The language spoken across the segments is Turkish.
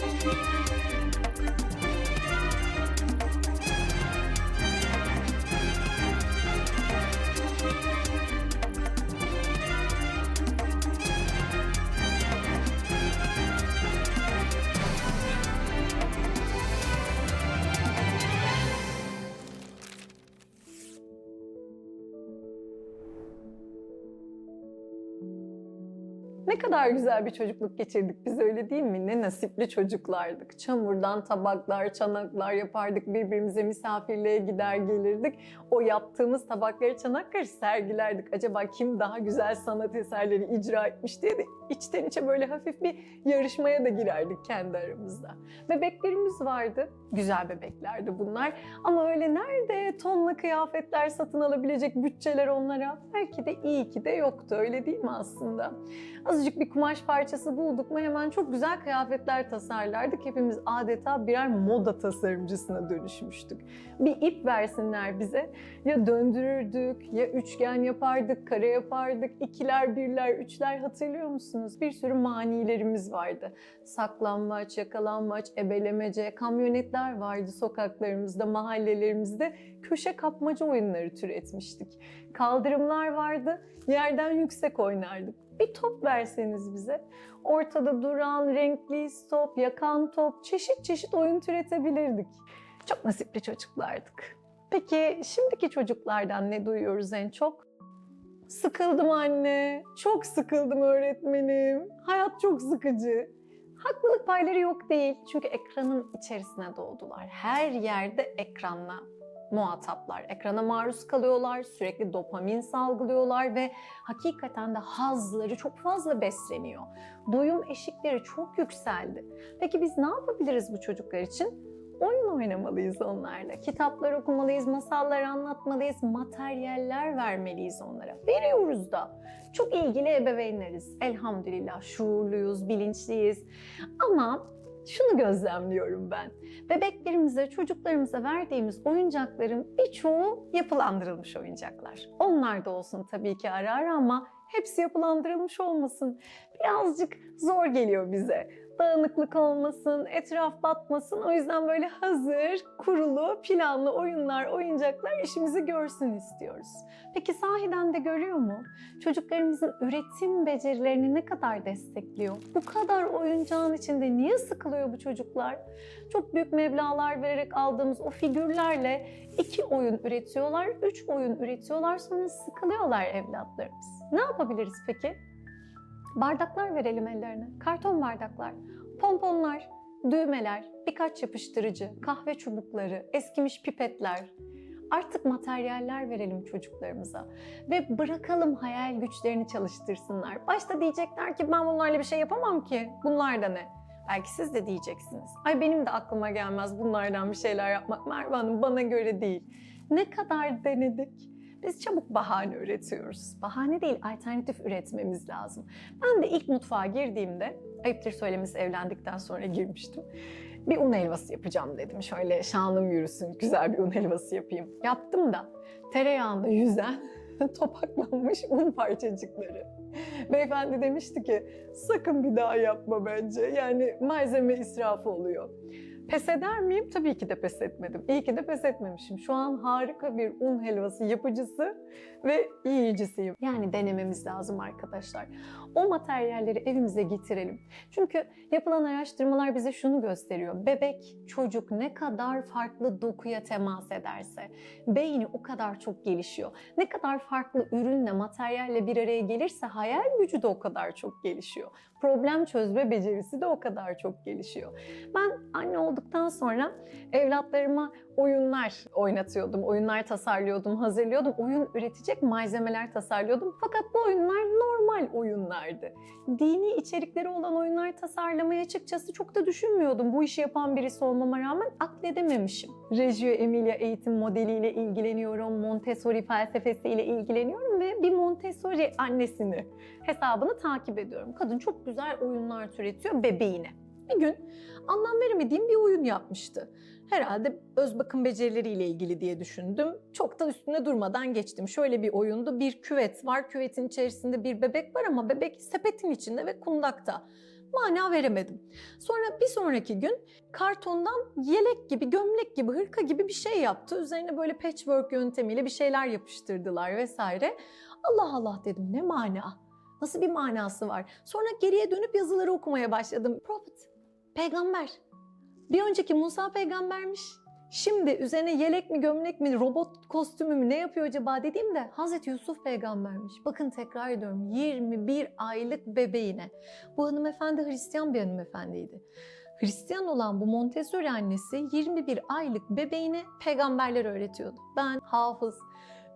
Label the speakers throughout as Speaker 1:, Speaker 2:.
Speaker 1: Música Ne kadar güzel bir çocukluk geçirdik biz öyle değil mi? Ne nasipli çocuklardık. Çamurdan tabaklar, çanaklar yapardık. Birbirimize misafirliğe gider gelirdik. O yaptığımız tabakları, çanakları sergilerdik. Acaba kim daha güzel sanat eserleri icra etmiş diye de içten içe böyle hafif bir yarışmaya da girerdik kendi aramızda. Bebeklerimiz vardı. Güzel bebeklerdi bunlar. Ama öyle nerede tonla kıyafetler satın alabilecek bütçeler onlara? Belki de iyi ki de yoktu öyle değil mi aslında? Azıcık bir kumaş parçası bulduk mu hemen çok güzel kıyafetler tasarlardık. Hepimiz adeta birer moda tasarımcısına dönüşmüştük. Bir ip versinler bize. Ya döndürürdük, ya üçgen yapardık, kare yapardık, ikiler, birler, üçler hatırlıyor musunuz? Bir sürü manilerimiz vardı. Saklanmaç, yakalanmaç, ebelemece, kamyonetler vardı sokaklarımızda, mahallelerimizde. Köşe kapmaca oyunları türetmiştik. Kaldırımlar vardı, yerden yüksek oynardık. Bir top verseniz bize, ortada duran renkli top, yakan top, çeşit çeşit oyun türetebilirdik. Çok nasipli çocuklardık. Peki şimdiki çocuklardan ne duyuyoruz en çok? Sıkıldım anne, çok sıkıldım öğretmenim, hayat çok sıkıcı. Haklılık payları yok değil çünkü ekranın içerisine doğdular. Her yerde ekranla muhataplar. Ekrana maruz kalıyorlar, sürekli dopamin salgılıyorlar ve hakikaten de hazları çok fazla besleniyor. Doyum eşikleri çok yükseldi. Peki biz ne yapabiliriz bu çocuklar için? Oyun oynamalıyız onlarla. Kitaplar okumalıyız, masallar anlatmalıyız, materyaller vermeliyiz onlara. Veriyoruz da. Çok ilgili ebeveynleriz. Elhamdülillah şuurluyuz, bilinçliyiz. Ama şunu gözlemliyorum ben. Bebeklerimize, çocuklarımıza verdiğimiz oyuncakların birçoğu yapılandırılmış oyuncaklar. Onlar da olsun tabii ki ara ara ama hepsi yapılandırılmış olmasın. Birazcık zor geliyor bize. Dağınıklık olmasın, etraf batmasın. O yüzden böyle hazır, kurulu, planlı oyunlar, oyuncaklar işimizi görsün istiyoruz. Peki sahiden de görüyor mu? Çocuklarımızın üretim becerilerini ne kadar destekliyor? Bu kadar oyuncağın içinde niye sıkılıyor bu çocuklar? Çok büyük meblağlar vererek aldığımız o figürlerle iki oyun üretiyorlar, üç oyun üretiyorlar sonra sıkılıyorlar evlatlarımız. Ne yapabiliriz peki? Bardaklar verelim ellerine. Karton bardaklar, pomponlar, düğmeler, birkaç yapıştırıcı, kahve çubukları, eskimiş pipetler. Artık materyaller verelim çocuklarımıza ve bırakalım hayal güçlerini çalıştırsınlar. Başta diyecekler ki ben bunlarla bir şey yapamam ki. Bunlar da ne? Belki siz de diyeceksiniz. Ay benim de aklıma gelmez bunlardan bir şeyler yapmak Merve Hanım bana göre değil. Ne kadar denedik? Biz çabuk bahane üretiyoruz. Bahane değil, alternatif üretmemiz lazım. Ben de ilk mutfağa girdiğimde, ayıptır söylemesi evlendikten sonra girmiştim. Bir un helvası yapacağım dedim. Şöyle şanım yürüsün, güzel bir un helvası yapayım. Yaptım da tereyağında yüzen topaklanmış un parçacıkları. Beyefendi demişti ki sakın bir daha yapma bence. Yani malzeme israfı oluyor. Pes eder miyim? Tabii ki de pes etmedim. İyi ki de pes etmemişim. Şu an harika bir un helvası yapıcısı ve yiyicisiyim. Yani denememiz lazım arkadaşlar. O materyalleri evimize getirelim. Çünkü yapılan araştırmalar bize şunu gösteriyor. Bebek, çocuk ne kadar farklı dokuya temas ederse beyni o kadar çok gelişiyor. Ne kadar farklı ürünle, materyalle bir araya gelirse hayal gücü de o kadar çok gelişiyor. Problem çözme becerisi de o kadar çok gelişiyor. Ben anne olduktan sonra evlatlarıma oyunlar oynatıyordum, oyunlar tasarlıyordum, hazırlıyordum, oyun üretecek malzemeler tasarlıyordum. Fakat bu oyunlar normal oyunlardı. Dini içerikleri olan oyunlar tasarlamayı açıkçası çok da düşünmüyordum. Bu işi yapan birisi olmama rağmen akledememişim. Reggio Emilia eğitim modeliyle ilgileniyorum, Montessori felsefesiyle ilgileniyorum ve bir Montessori annesini hesabını takip ediyorum. Kadın çok güzel oyunlar türetiyor bebeğine. Bir gün anlam veremediğim bir oyun yapmıştı. Herhalde öz bakım becerileriyle ilgili diye düşündüm. Çok da üstüne durmadan geçtim. Şöyle bir oyundu. Bir küvet var. Küvetin içerisinde bir bebek var ama bebek sepetin içinde ve kundakta. mana veremedim. Sonra bir sonraki gün kartondan yelek gibi, gömlek gibi, hırka gibi bir şey yaptı. Üzerine böyle patchwork yöntemiyle bir şeyler yapıştırdılar vesaire. Allah Allah dedim ne mana? Nasıl bir manası var? Sonra geriye dönüp yazıları okumaya başladım. Prophet, peygamber. Bir önceki Musa peygambermiş. Şimdi üzerine yelek mi gömlek mi robot kostümü mü ne yapıyor acaba dediğimde Hazreti Yusuf peygambermiş. Bakın tekrar ediyorum 21 aylık bebeğine. Bu hanımefendi Hristiyan bir hanımefendiydi. Hristiyan olan bu Montessori annesi 21 aylık bebeğine peygamberler öğretiyordu. Ben hafız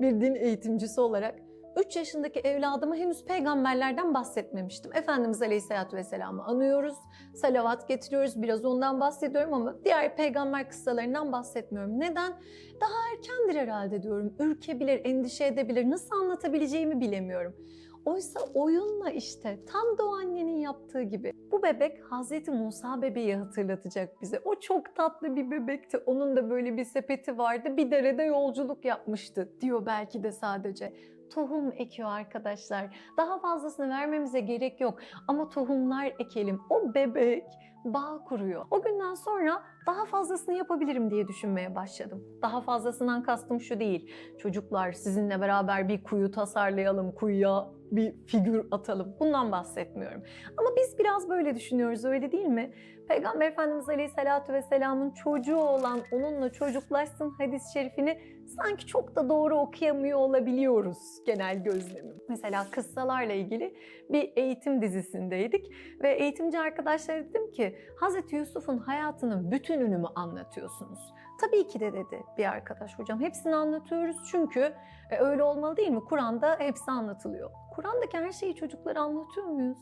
Speaker 1: bir din eğitimcisi olarak 3 yaşındaki evladıma henüz peygamberlerden bahsetmemiştim. Efendimiz Aleyhisselatü Vesselam'ı anıyoruz, salavat getiriyoruz, biraz ondan bahsediyorum ama diğer peygamber kıssalarından bahsetmiyorum. Neden? Daha erkendir herhalde diyorum. Ürkebilir, endişe edebilir, nasıl anlatabileceğimi bilemiyorum. Oysa oyunla işte tam da o annenin yaptığı gibi. Bu bebek Hazreti Musa bebeği hatırlatacak bize. O çok tatlı bir bebekti. Onun da böyle bir sepeti vardı. Bir derede yolculuk yapmıştı diyor belki de sadece tohum ekiyor arkadaşlar. Daha fazlasını vermemize gerek yok ama tohumlar ekelim. O bebek bağ kuruyor. O günden sonra daha fazlasını yapabilirim diye düşünmeye başladım. Daha fazlasından kastım şu değil. Çocuklar sizinle beraber bir kuyu tasarlayalım, kuyuya bir figür atalım. Bundan bahsetmiyorum. Ama biz biraz böyle düşünüyoruz öyle değil mi? Peygamber Efendimiz Aleyhisselatü Vesselam'ın çocuğu olan onunla çocuklaşsın hadis-i şerifini sanki çok da doğru okuyamıyor olabiliyoruz genel gözlemim. Mesela kıssalarla ilgili bir eğitim dizisindeydik ve eğitimci arkadaşlara dedim ki Hazreti Yusuf'un hayatının bütününü mü anlatıyorsunuz? Tabii ki de dedi bir arkadaş hocam. Hepsini anlatıyoruz çünkü e, öyle olmalı değil mi? Kur'an'da hepsi anlatılıyor. Kur'an'daki her şeyi çocuklara anlatıyor muyuz?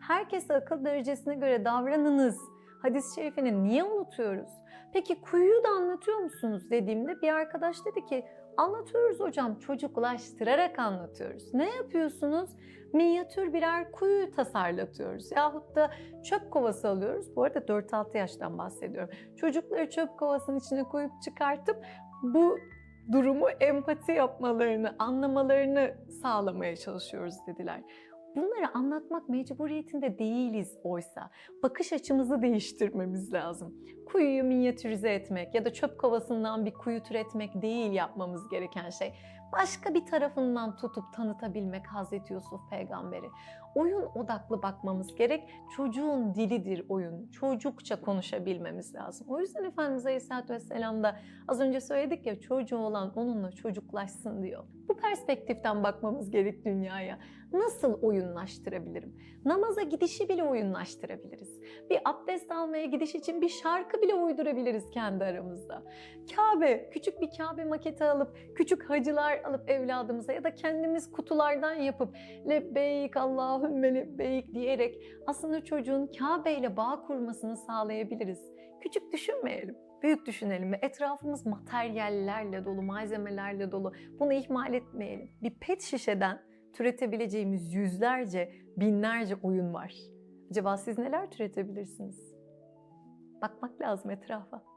Speaker 1: Herkese akıl derecesine göre davranınız. Hadis-i şerifini niye unutuyoruz? Peki kuyuyu da anlatıyor musunuz dediğimde bir arkadaş dedi ki anlatıyoruz hocam çocuklaştırarak anlatıyoruz. Ne yapıyorsunuz? Minyatür birer kuyu tasarlatıyoruz. Yahut da çöp kovası alıyoruz. Bu arada 4-6 yaştan bahsediyorum. Çocukları çöp kovasının içine koyup çıkartıp bu durumu empati yapmalarını, anlamalarını sağlamaya çalışıyoruz dediler. Bunları anlatmak mecburiyetinde değiliz oysa. Bakış açımızı değiştirmemiz lazım. Kuyuyu minyatürize etmek ya da çöp kovasından bir kuyu türetmek değil yapmamız gereken şey. Başka bir tarafından tutup tanıtabilmek Hazreti Yusuf peygamberi. Oyun odaklı bakmamız gerek. Çocuğun dilidir oyun. Çocukça konuşabilmemiz lazım. O yüzden Efendimiz Aleyhisselatü Vesselam da az önce söyledik ya çocuğu olan onunla çocuklaşsın diyor. Bu perspektiften bakmamız gerek dünyaya. Nasıl oyunlaştırabilirim? Namaza gidişi bile oyunlaştırabiliriz. Bir abdest almaya gidiş için bir şarkı bile uydurabiliriz kendi aramızda. Kabe, küçük bir Kabe maketi alıp, küçük hacılar alıp evladımıza ya da kendimiz kutulardan yapıp lebbeyk Allahümme lebbeyk diyerek aslında çocuğun Kabe ile bağ kurmasını sağlayabiliriz. Küçük düşünmeyelim büyük düşünelim ve etrafımız materyallerle dolu, malzemelerle dolu. Bunu ihmal etmeyelim. Bir pet şişeden türetebileceğimiz yüzlerce, binlerce oyun var. Acaba siz neler türetebilirsiniz? Bakmak lazım etrafa.